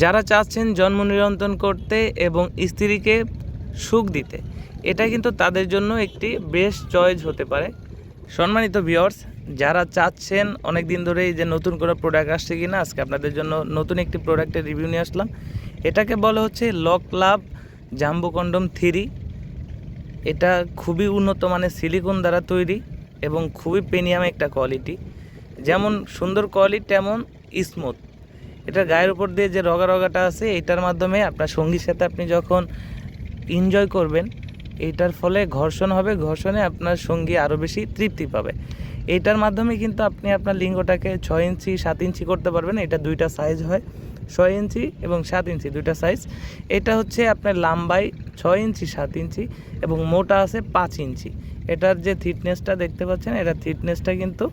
যারা চাচ্ছেন জন্ম নিয়ন্ত্রণ করতে এবং স্ত্রীকে সুখ দিতে এটা কিন্তু তাদের জন্য একটি বেস্ট চয়েস হতে পারে। সম্মানিত ভিওর্স যারা চাচ্ছেন অনেক দিন ধরেই যে নতুন কোনো প্রোডাক্ট আসছে কি না আজকে আপনাদের জন্য নতুন একটি প্রোডাক্টের রিভিউ নিয়ে আসলাম। এটাকে বলা হচ্ছে লক লাভ জাম্বু কন্ডম থ্রি এটা খুবই উন্নত মানের সিলিকন দ্বারা তৈরি এবং খুবই প্রিমিয়াম একটা কোয়ালিটি যেমন সুন্দর কোয়ালিটি তেমন স্মুথ এটা গায়ের উপর দিয়ে যে রগা রগাটা আছে, এটার মাধ্যমে আপনার সঙ্গীর সাথে আপনি যখন এনজয় করবেন এইটার ফলে ঘর্ষণ হবে, ঘর্ষণে আপনার সঙ্গী আরও বেশি তৃপ্তি পাবে। এইটার মাধ্যমে কিন্তু আপনি আপনার লিঙ্গটাকে ছয় ইঞ্চি, সাত ইঞ্চি করতে পারবেন, এটা দুইটা সাইজ হয়। ছয় ইঞ্চি এবং সাত ইঞ্চি, দুইটা সাইজ এটা হচ্ছে আপনার লাম্বাই ছয় ইঞ্চি, সাত ইঞ্চি এবং মোটা আছে পাঁচ ইঞ্চি। এটার যে থিকনেসটা দেখতে পাচ্ছেন, এটা থিকনেসটা কিন্তু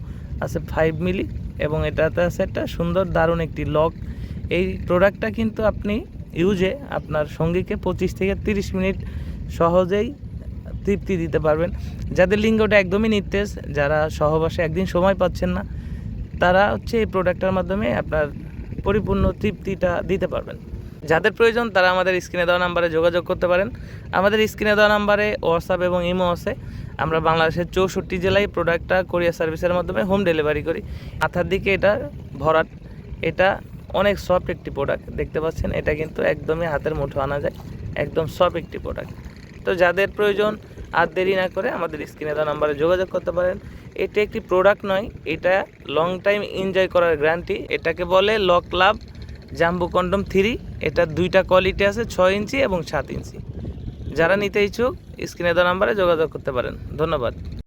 আছে ফাইভ মিলি এবং এটাতে আছে একটা সুন্দর, দারুণ একটি লক এই প্রোডাক্টটা কিন্তু আপনি ইউজে আপনার সঙ্গীকে পঁচিশ থেকে তিরিশ মিনিট সহজেই তৃপ্তি দিতে পারবেন। যাদের লিঙ্গটা একদমই নির্দেশ, যারা সহবাসে একদিন সময় পাচ্ছেন না, তারা হচ্ছে এই প্রোডাক্টটার মাধ্যমে আপনার পরিপূর্ণ তৃপ্তিটা দিতে পারবেন। যাদের প্রয়োজন তারা আমাদের স্ক্রিনে দেওয়া নাম্বারে যোগাযোগ করতে পারেন। আমাদের স্ক্রিনে দেওয়া নাম্বারে হোয়াটসঅ্যাপ এবং ইমো আছে। আমরা বাংলাদেশের চৌষট্টি জেলায় প্রোডাক্টটা কোরিয়ার সার্ভিসের মাধ্যমে হোম ডেলিভারি করি। মাথার দিকে এটা ভরাট। এটা অনেক সফট একটি প্রোডাক্ট দেখতে পাচ্ছেন? এটা কিন্তু একদমই হাতের মুঠো আনা যায়। একদম সফট একটি প্রোডাক্ট তো যাদের প্রয়োজন আর দেরি না করে আমাদের স্ক্রিনে দেওয়া নাম্বারে যোগাযোগ করতে পারেন। এটা একটি প্রোডাক্ট নয়, এটা লং টাইম এনজয় করার গ্যারান্টি এটাকে বলে লক লাভ জাম্বু কন্ডম থ্রি, এটা দুইটা কোয়ালিটি আছে, ছয় ইঞ্চি এবং সাত ইঞ্চি। যারা নিতে ইচ্ছুক, স্ক্রিনে দেওয়া নাম্বারে যোগাযোগ করতে পারেন। ধন্যবাদ।